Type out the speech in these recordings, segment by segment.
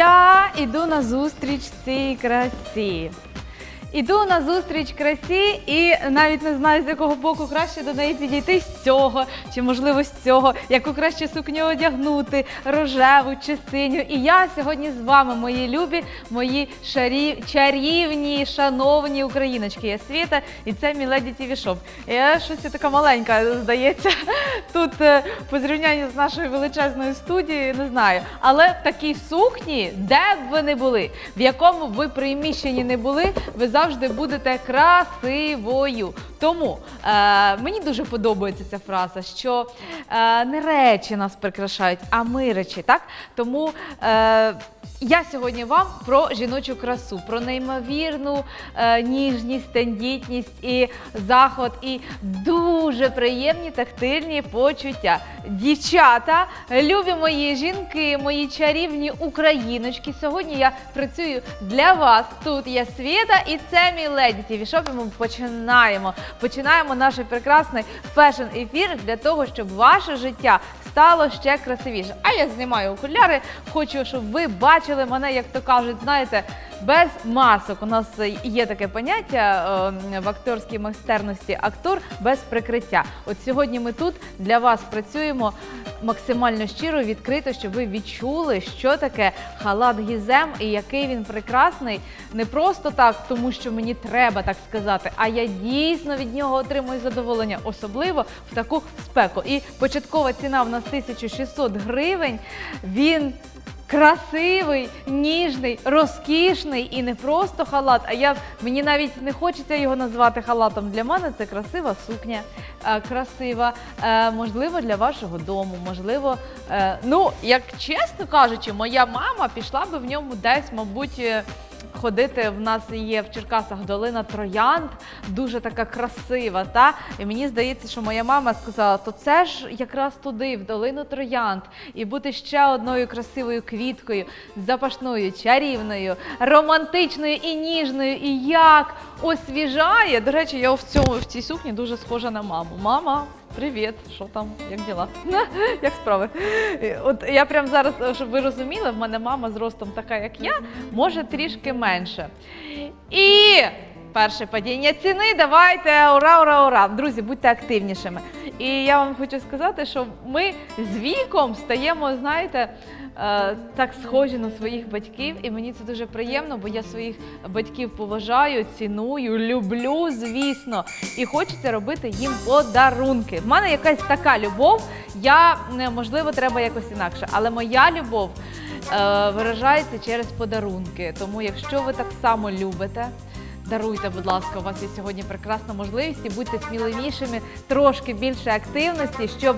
Я іду на зустріч цій красі. Іду на зустріч красі і навіть не знаю, з якого боку краще до неї підійти з цього, чи можливо з цього, яку краще сукню одягнути, рожеву чи синю. І я сьогодні з вами, мої любі, мої шарі... чарівні, шановні україночки. Я Світа, і це мій леді Тіві Шоп. Я щось така маленька, здається, тут е, по зрівнянню з нашою величезною студією, не знаю. Але в такій сукні, де б ви не були, в якому ви приміщенні не були, ви завжди будете красивою. Тому е, мені дуже подобається ця фраза, що е, не речі нас прикрашають, а ми речі. Так? Тому е, я сьогодні вам про жіночу красу, про неймовірну е, ніжність, тендітність і захват, і дуже приємні тактильні почуття. Дівчата, любі мої жінки, мої чарівні україночки. Сьогодні я працюю для вас. Тут я Світа, і це мій леді Тіві Шоп. І Ми починаємо. Починаємо наш прекрасний фешн-ефір для того, щоб ваше життя стало ще красивіше. А я знімаю окуляри. Хочу, щоб ви бачили мене, як то кажуть, знаєте, без масок. У нас є таке поняття е, в акторській майстерності актор без прикриття. От сьогодні ми тут для вас працюємо максимально щиро, відкрито, щоб ви відчули, що таке халат гізем і який він прекрасний. Не просто так, тому що мені треба так сказати, а я дійсно від нього отримую задоволення, особливо в таку спеку. І початкова ціна в нас 1600 гривень. Він красивий, ніжний, розкішний і не просто халат. А я мені навіть не хочеться його назвати халатом. Для мене це красива сукня, е, красива, е, можливо, для вашого дому, можливо, е, ну як чесно кажучи, моя мама пішла би в ньому десь, мабуть. Ходити в нас є в Черкасах долина Троянд, дуже така красива. Та? І мені здається, що моя мама сказала, то це ж якраз туди, в долину Троянд, і бути ще одною красивою квіткою, запашною, чарівною, романтичною і ніжною. І як освіжає. До речі, я в цьому в цій сукні дуже схожа на маму. Мама. Привіт, що там, як діла? як справи? От я прям зараз, щоб ви розуміли, в мене мама з ростом така, як я, може трішки менше. І перше падіння ціни. Давайте ура, ура, ура! Друзі, будьте активнішими. І я вам хочу сказати, що ми з віком стаємо, знаєте, е, так схожі на своїх батьків, і мені це дуже приємно, бо я своїх батьків поважаю, ціную, люблю, звісно, і хочеться робити їм подарунки. В мене якась така любов. Я не можливо, треба якось інакше, але моя любов е, виражається через подарунки. Тому, якщо ви так само любите. Даруйте, будь ласка, у вас є сьогодні прекрасна можливість і будьте сміливішими, трошки більше активності, щоб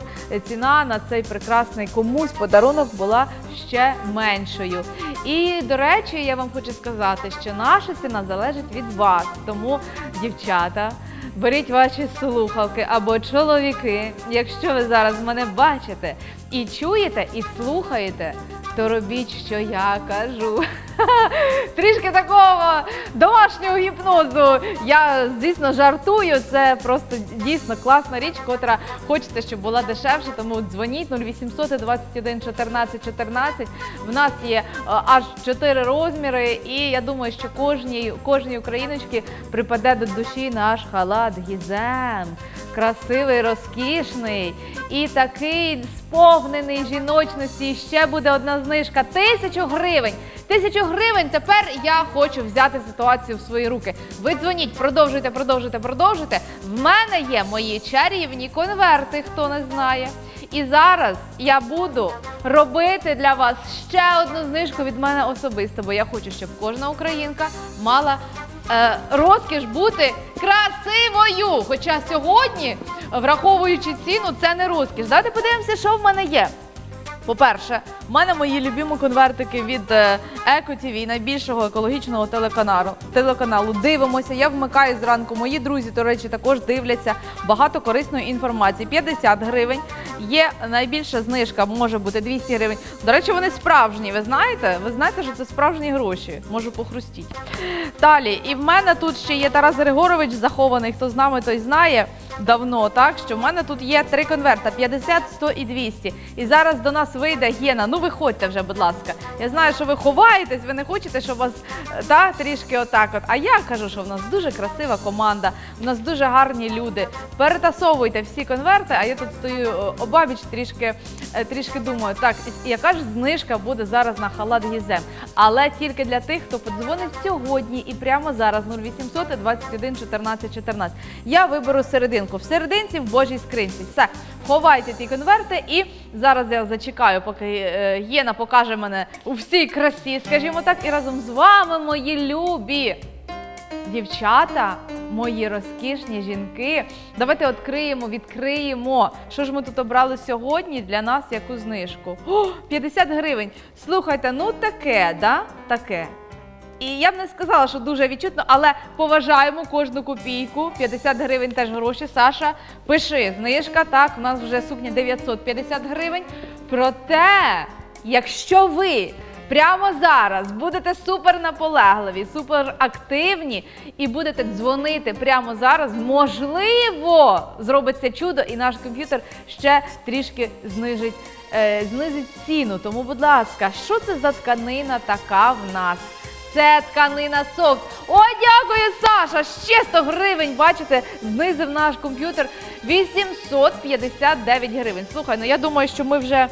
ціна на цей прекрасний комусь подарунок була ще меншою. І до речі, я вам хочу сказати, що наша ціна залежить від вас. Тому, дівчата, беріть ваші слухавки або чоловіки, якщо ви зараз мене бачите і чуєте, і слухаєте, то робіть, що я кажу. Трішки такого домашнього гіпнозу. Я звісно жартую. Це просто дійсно класна річ, котра хочете, щоб була дешевше. Тому дзвоніть 0800 21 14 14. В нас є е, аж 4 розміри, і я думаю, що кожній, кожній україночці припаде до душі наш халат гізем. Красивий, розкішний і такий сповнений жіночності. І ще буде одна знижка тисячу гривень. Тисячу гривень. Тепер я хочу взяти ситуацію в свої руки. Ви дзвоніть, продовжуйте, продовжуйте, продовжуйте. В мене є мої чарівні конверти, хто не знає. І зараз я буду робити для вас ще одну знижку від мене особисто, бо я хочу, щоб кожна українка мала е, розкіш бути красивою. Хоча сьогодні, враховуючи ціну, це не розкіш. Давайте подивимося, що в мене є. По-перше, в мене мої любимі конвертики від е, Еко ТВ, найбільшого екологічного телеканалу. телеканалу. Дивимося, я вмикаю зранку. Мої друзі, до речі, також дивляться багато корисної інформації. 50 гривень. Є найбільша знижка, може бути 200 гривень. До речі, вони справжні. Ви знаєте? Ви знаєте, що це справжні гроші. Можу похрустіти. Далі, і в мене тут ще є Тарас Григорович захований. Хто з нами, той знає давно. Так що в мене тут є три конверта: 50, 100 і 200. І зараз до нас вийде Гена. Ну виходьте вже, будь ласка. Я знаю, що ви ховаєтесь, ви не хочете, щоб вас та, трішки отак. От. А я кажу, що в нас дуже красива команда, в нас дуже гарні люди. Перетасовуйте всі конверти, а я тут стою обабіч, трішки, е, трішки думаю. Так, яка ж знижка буде зараз на халат Гізем? Але тільки для тих, хто подзвонить сьогодні і прямо зараз 0800 21 14 14. Я виберу серединку. В серединці в Божій скринці. Все, ховайте ті конверти, і зараз я зачекаю, поки е, Єна покаже мене у всій красі, скажімо так, і разом з вами, мої любі. Дівчата, мої розкішні жінки, давайте відкриємо, відкриємо. Що ж ми тут обрали сьогодні для нас яку знижку? О, 50 гривень. Слухайте, ну таке, да? Таке. І я б не сказала, що дуже відчутно, але поважаємо кожну копійку. 50 гривень теж гроші. Саша, пиши, знижка, так, у нас вже сукня 950 гривень. Проте, якщо ви прямо зараз будете супер наполегливі, супер активні і будете дзвонити прямо зараз, можливо, зробиться чудо, і наш комп'ютер ще трішки знижить, е, знизить ціну. Тому, будь ласка, що це за тканина така в нас? Це тканина софт. О, дякую, Саша! Ще 100 гривень. Бачите, знизив наш комп'ютер 859 гривень. Слухай, ну я думаю, що ми вже.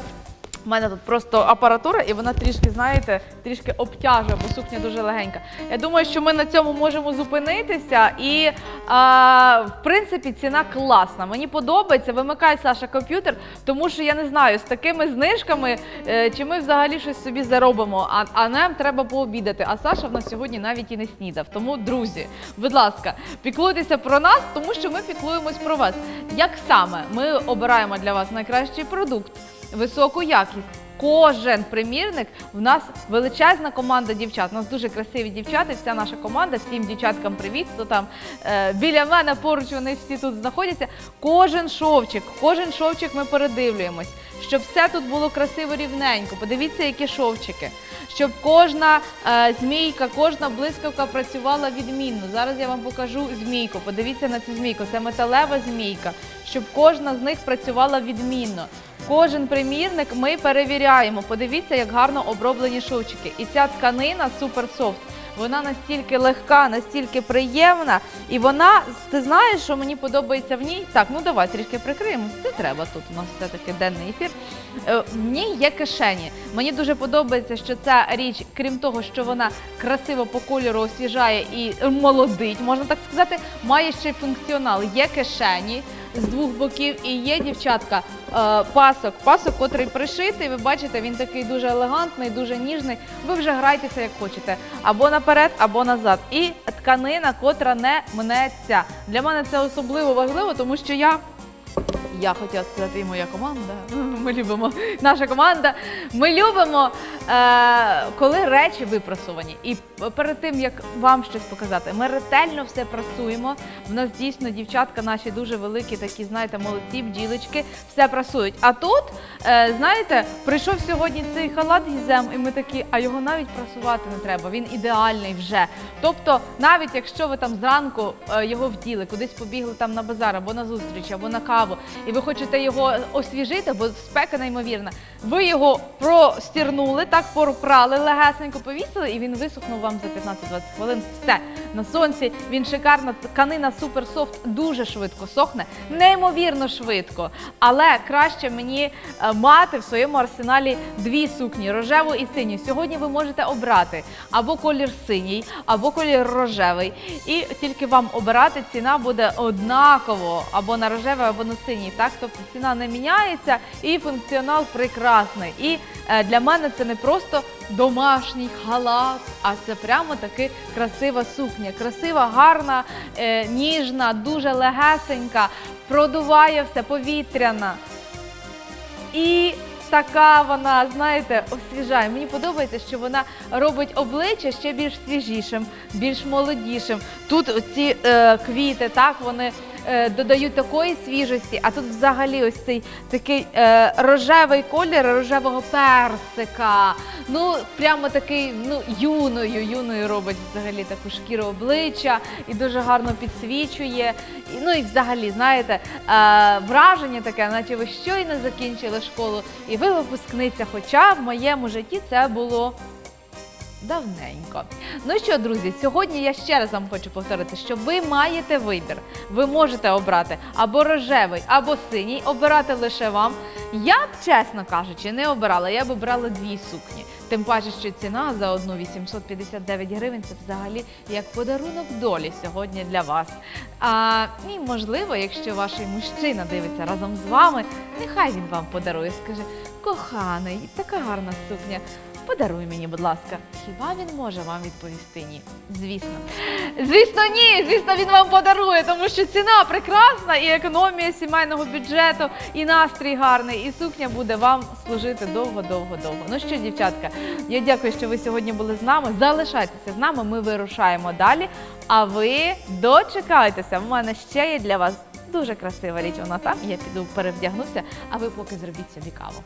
У мене тут просто апаратура, і вона трішки, знаєте, трішки обтяжує, бо сукня дуже легенька. Я думаю, що ми на цьому можемо зупинитися. І а, в принципі ціна класна. Мені подобається. Вимикай Саша комп'ютер, тому що я не знаю, з такими знижками е, чи ми взагалі щось собі заробимо. А, а нам треба пообідати. А Саша в нас сьогодні навіть і не снідав. Тому, друзі, будь ласка, піклуйтеся про нас, тому що ми піклуємось про вас. Як саме ми обираємо для вас найкращий продукт? Високу якість. Кожен примірник в нас величезна команда дівчат. У нас дуже красиві дівчата. Вся наша команда. Всім дівчаткам привіт. Хто там е, біля мене поруч вони всі тут знаходяться. Кожен шовчик, кожен шовчик ми передивлюємось, щоб все тут було красиво рівненько. Подивіться, які шовчики. Щоб кожна е, змійка, кожна блискавка працювала відмінно. Зараз я вам покажу змійку. Подивіться на цю змійку. Це металева змійка, щоб кожна з них працювала відмінно. Кожен примірник ми перевіряємо. Подивіться, як гарно оброблені шовчики. І ця тканина суперсофт. Вона настільки легка, настільки приємна, і вона, ти знаєш, що мені подобається в ній. Так, ну давай трішки прикриємо. Не треба тут. У нас все таки денний ефір. Е, В ній є кишені. Мені дуже подобається, що ця річ, крім того, що вона красиво по кольору освіжає і молодить, можна так сказати, має ще й функціонал. Є кишені з двох боків і є дівчатка е, пасок. Пасок, котрий пришитий. Ви бачите, він такий дуже елегантний, дуже ніжний. Ви вже грайтеся як хочете, або наперед, або назад. І тканина, котра не мнеться. Для мене це особливо важливо, тому що я. Я хотіла сказати, і моя команда. Ми любимо наша команда. Ми любимо, е, коли речі випрасовані. І перед тим як вам щось показати, ми ретельно все прасуємо. В нас дійсно дівчатка наші дуже великі, такі, знаєте, молодці, бджілочки, все прасують. А тут, е, знаєте, прийшов сьогодні цей халат гізем, і ми такі, а його навіть прасувати не треба. Він ідеальний вже. Тобто, навіть якщо ви там зранку е, його вділи, кудись побігли там на базар або на зустріч, або на каву, і ви хочете його освіжити, бо спека неймовірна. Ви його простірнули, так пропрали, легесенько повісили, і він висохнув вам за 15-20 хвилин. Все на сонці. Він шикарна тканина суперсофт, дуже швидко сохне, неймовірно швидко. Але краще мені е, мати в своєму арсеналі дві сукні рожеву і синю. Сьогодні ви можете обрати або колір синій, або колір рожевий. І тільки вам обирати ціна буде однаково або на рожевий, або на синій. Так, тобто ціна не міняється і функціонал прекрасний. І е, для мене це не просто домашній халат, а це прямо таки красива сукня. Красива, гарна, е, ніжна, дуже легесенька, продуває все повітряна. І така вона, знаєте, освіжає. Мені подобається, що вона робить обличчя ще більш свіжішим, більш молодішим. Тут ці е, квіти, так вони додають такої свіжості, а тут взагалі ось цей такий е, рожевий колір рожевого персика. Ну, прямо такий ну, юною, юною робить взагалі таку шкіру обличчя і дуже гарно підсвічує. І, ну і взагалі, знаєте, е, враження таке, наче ви щойно закінчили школу, і ви випускниця. Хоча в моєму житті це було давненько. Ну що, друзі, сьогодні я ще раз вам хочу повторити, що ви маєте вибір. Ви можете обрати або рожевий, або синій. Обирати лише вам. Я б, чесно кажучи, не обирала. Я б обрала дві сукні. Тим паче, що ціна за одну 859 гривень це взагалі як подарунок долі сьогодні для вас. А, і можливо, якщо ваш мужчина дивиться разом з вами, нехай він вам подарує. Скаже, коханий, така гарна сукня. Подаруй мені, будь ласка. Хіба він може вам відповісти ні? Звісно. Звісно, ні. Звісно, він вам подарує, тому що ціна прекрасна і економія сімейного бюджету, і настрій гарний, і сукня буде вам служити довго-довго-довго. Ну що, дівчатка, я дякую, що ви сьогодні були з нами. Залишайтеся з нами, ми вирушаємо далі. А ви дочекайтеся. У мене ще є для вас дуже красива річ. Вона там. Я піду перевдягнуся, а ви поки зробіть собі каву.